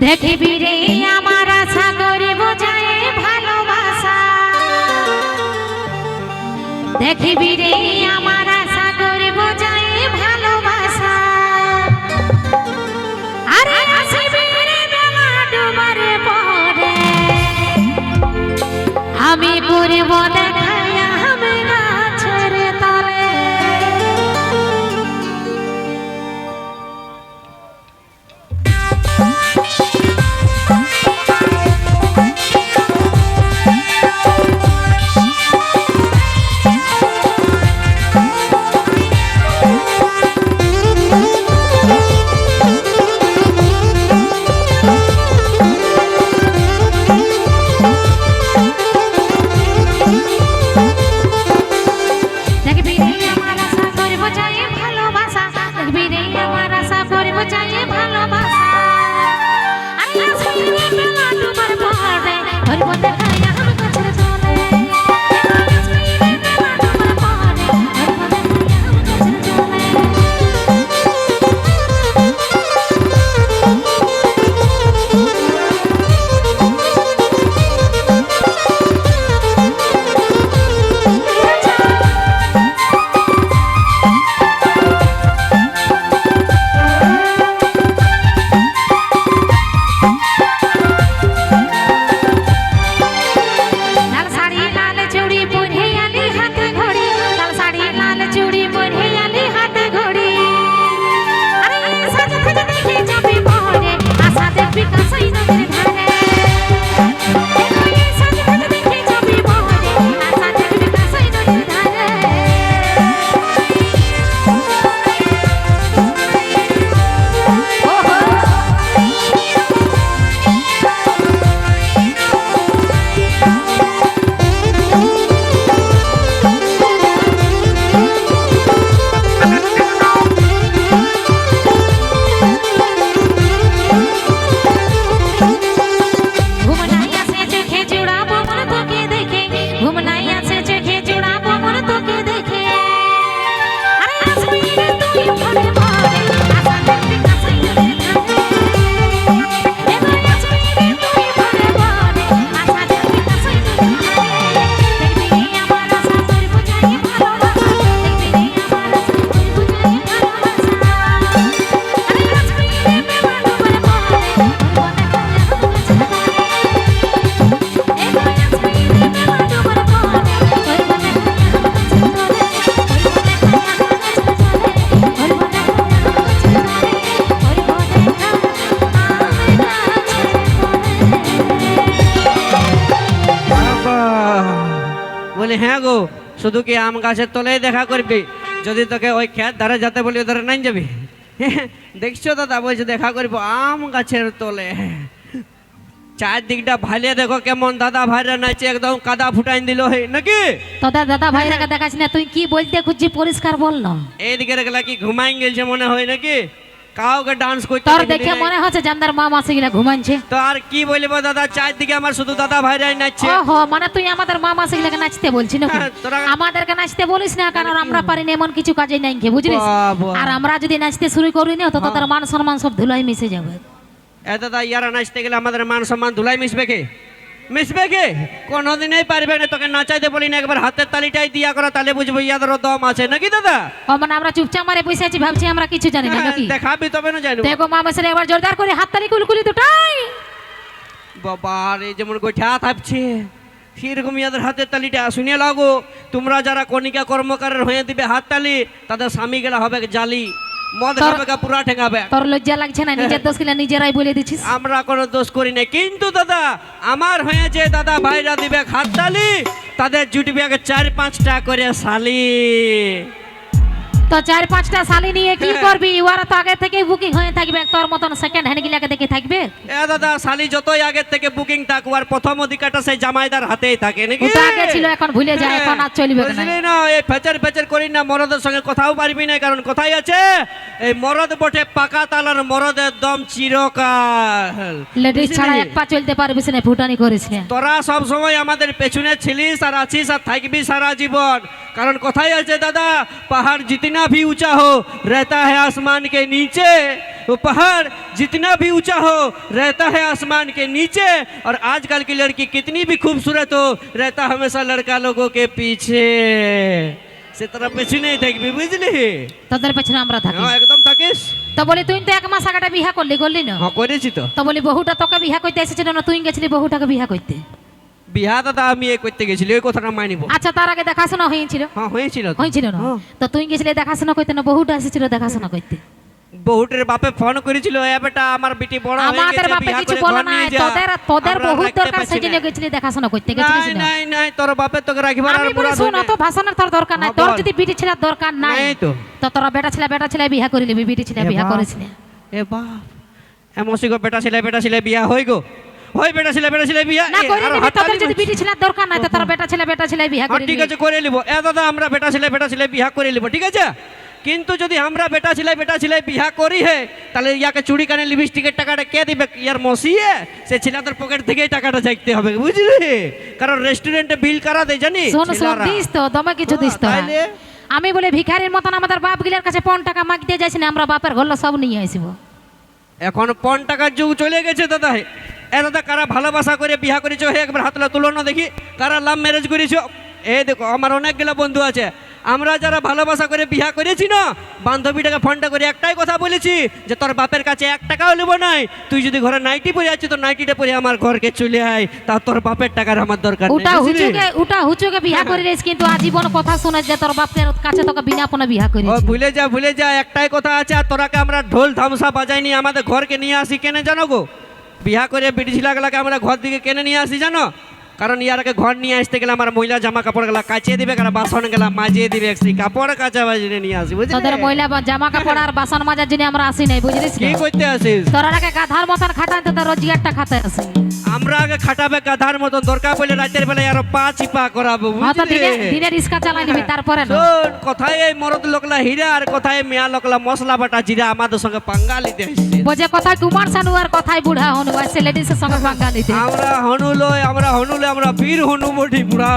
দেখিবি রে আমার আশা করিব যায় ভালোবাসা। দেখিবি রে আমার আশা বলি হ্যাঁ গো শুধু কি আম গাছের তলেই দেখা করবি? যদি তোকে ওই খেত ধারে যেতে বলি ধরে নাই যাবি? দেখছ দাদা বলছে দেখা করব আম গাছের তলে। চারদিকটা ভালিয়ে দেখো কেমন দাদা ভাইরা নাচে একদম কাদা ফুটাইন দিল হে নাকি? তোদের দাদা ভাইরা দেখাস না তুই কি বলতে খুঁজছি পরিষ্কার বল না। এইদিকে গেলা কি ঘুমাই গেছে মনে হয় নাকি? কাউকে ডান্স করতে তোর দেখে মনে হচ্ছে জামদার মা মাসি গিলা ঘুমাচ্ছে তো আর কি বলব দাদা চারদিকে আমার শুধু দাদা ভাইরাই নাচছে। ওহো মানে তুই আমাদের মা মাসি গিলাকে নাচতে নাকি? হ্যাঁ, আমাদেরকে নাচতে বলিস না কারণ আমরা পারি না এমন কিছু কাজে নাই বুঝলিস? আর আমরা যদি নাচতে শুরু করি না তো। তোদের মান সম্মান সব ধুলাই মিশে যাবে। এ দাদা ইয়ারা নাচতে গেলে আমাদের মান সম্মান ধুলাই মিশবে কে? মিশবে কে? কোনোদিনই পারবে না তোকে নাচাইতে বলি না একবার হাতের তালিটাই দিয়া করো তাহলে বুঝব ইয়াদেরও দম আছে। নাকি দাদা? ও মানে আমরা চুপচাপ মারে বসে আছি ভাবছি আমরা কিছু জানি না নাকি? দেখাবি তবে না জানি। দেখো মা মাসের এবার জোরদার করে হাততালি কুলকুলি দুটাই। বাবা রে যেমন গোঠা থাকছে সেরকম ইয়াদের হাতের তালিটা শুনে লাগো তোমরা যারা কণিকা কর্মকারের হয়ে দিবে হাত তালি তাদের স্বামী গেলা হবে জালি। মদ তোর- খাবে গা পুরা ঠেঙাবে তোর লজ্জা লাগছে না? নিজের দোষ কিনা নিজেরাই বলে দিছিস আমরা কোনো দোষ করি না কিন্তু দাদা আমার হয়ে যে দাদা ভাইরা দিবে হাততালি তাদের জুটবে চার পাঁচটা করে শালি। তো চার পাঁচটা শালি নিয়ে কি হ্যাঁ। করবি? ওরা তো আগে থেকে বুকিং হয়ে থাকবে। তোর মতন সেকেন্ড হ্যান্ড গিলাকে দেখে থাকবে? এ দাদা শালি যতই আগের থেকে বুকিং থাকুক আর প্রথম অধিকারটা সেই জামাইদার হাতেই থাকে নাকি? ও আগে ছিল এখন ভুলে যায় এখন আর চলবে না। বুঝলি না এই ফেচার ফেচার করি না মরদের সঙ্গে কথাও পারবি না কারণ কোথায় আছে এই মরদ বটে পাকা তালার মরদের দম চিরকাল। লেডিস ছাড়া এক পা চলতে পারবিস না ফুটানি করিস না তোরা সব সময় আমাদের পেছনে ছিলিস আর আছিস আর থাকবি সারা জীবন। কারণ কথাই আছে দাদা पहाड़ जितना भी ऊंचा हो रहता है आसमान के नीचे वो पहाड़ जितना भी ऊंचा हो रहता है आसमान के नीचे और आजकल की लड़की कितनी भी खूबसूरत हो रहता हमेशा लड़का लोगों के पीछे সে তোরা পেছনেই থাকবি বুঝলি তোদের পেছনে আমরা থাকি হ্যাঁ একদম থাকিস তো বলি তুই তো এক মাস আগাটা বিহা করলি করলি না হ্যাঁ করেছি তো তো বলি বহুটা তোকে বিহা করতে এসেছিল না তুই গেছিলি বহুটাকে বিহা করতে বিহা দাদা আমি এ করতে গেছিলি ওই কথাটা মানিব আচ্ছা তার আগে দেখাশোনা হয়েছিল হ্যাঁ হয়েছিল তো। হয়েছিল না হ্যাঁ। তো তুই গেছিলি দেখাশোনা করতে না বহুটা এসেছিল দেখাশোনা করতে বহুটের বাপে ফোন করেছিল এ বেটা আমার বিটি বড় হয়ে আমাদের গেছে বাপে বিয়া কিছু করে বলে ঘর নাই নিয়ে যা। তোদের তোদের আমরা বহুত রাখতে দরকার পারছি না। গেছিলি দেখাশোনা করতে গেছিলিস নাই না নাই নাই তোর বাপে তোকে রাখিবার আর আমি বুড়া বলি শোন ধরে অত ভাষণের তোর দরকার নাই হ্যাঁ, তোর বল। যদি বিটি ছেলের দরকার নাই নাই তো। তো তোরা বেটা ছেলে বেটা ছেলে বিয়া করে নিবি বিটি ছেলে এ বিয়া বাপ। করিস এ বাপ এমসি গো বেটা ছেলে বেটা ছেলে বিয়া হই গো হই বেটা ছেলে বেটা ছেলে বিয়া। না করে নিবি তোদের যদি বিটি ছেলের দরকার নাই তো তোরা বেটা ছেলে বেটা ছেলে বিয়া হ্যাঁ, করে ঠিক আছে করে নিব। এ দাদা আমরা বেটা ছেলে বেটা ছেলে বিয়া করে নিব ঠিক আছে? কিন্তু যদি আমরা বেটা ছেলে বেটা ছেলে বিয়া করি হে তাহলে ইয়াকে চুরি কানে লিপস্টিকের টাকাটা কে দিবে? ইয়ার মসিয়ে সে ছেলেদের পকেট থেকেই টাকাটা চাইতে হবে বুঝলি? কারণ রেস্টুরেন্টে বিল করা দেয় জানি শোন শোন দিস তো দমে কিছু দিস তো। তাইলে? আমি বলে ভিখারির মতন আমাদের বাপ গিলার কাছে পন টাকা মাগ দিয়ে যাইছি না আমরা বাপের ঘর সব নিয়ে আসব। এখন পন টাকার যুগ চলে গেছে দাদা। এ দাদা কারা ভালোবাসা করে বিয়া করেছ হে একবার হাতলা তুলনা দেখি। কারা লাভ ম্যারেজ করেছ? এ দেখো আমার অনেকগুলো বন্ধু আছে। আমরা যারা ভালোবাসা করে বিয়া করেছি না বান্ধবীটাকে ফোনটা করে একটাই কথা বলেছি যে তোর বাপের কাছে এক টাকাও নেব নাই। তুই যদি ঘরে নাইটি পরে আছিস তো নাইটিটা পরে আমার ঘরকে চলে আয়। তা তোর বাপের টাকার আমার দরকার ওটা হুচুকে ওটা হুচুকে বিয়া করে রেস কিন্তু আজীবন কথা শুনে যে তোর বাপের কাছে তোকে বিনা পনে বিয়া করে ও ভুলে যা ভুলে যা একটাই কথা আছে আর তোরাকে আমরা ঢোল ধামসা বাজাইনি আমাদের ঘরকে নিয়ে আসি কেনে জানো গো? বিয়া করে বিটি লাগলাকে আমরা ঘর দিকে কেনে নিয়ে আসি জানো? কারণ ইয়ারকে ঘর নিয়ে আসতে গেলে আমার মহিলা জামা কাপড়গুলা কাচিয়ে দিবে কারণ বাসনগুলা মাজিয়ে দিবে সেই কাপড় কাঁচা বাজিয়ে নিয়ে আসি বুঝলি? তোদের মহিলা জামা কাপড় আর বাসন মাজার জন্য আমরা আসি নাই বুঝলিস কি? করতে আসিস? তোরা আগে গাধার মতন খাটান তো রোজগারটা খাতে আসি। আমরা আগে খাটাবে গাধার মতন দরকার পড়লে রাতের বেলায় আরও পা চিপা করাবো হ্যাঁ বুঝলি? দিনে রিক্সা চালাই নিবি তারপরে শোন কোথায় এই মরদ লোকলা হীরা আর কোথায় মেয়া লোকলা মশলা বাটা জিরা আমাদের সঙ্গে পাঙ্গা লিতে বোঝে কথায় কুমার শানু আর কথায় বুড়া হনু আর সে লেডিসের সঙ্গে পাঙ্গা নিতে আমরা হনু লয় আমরা হনু লয় আমরা বীর হনু বটি বুড়া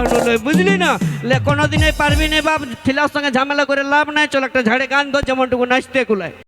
বুঝলি না? লে কোনোদিনে পারবি না বাপ ছেলের সঙ্গে ঝামেলা করে লাভ নাই, চল একটা ঝাড়ে গান ধর যেমনটুকু নাচতে কুলায়।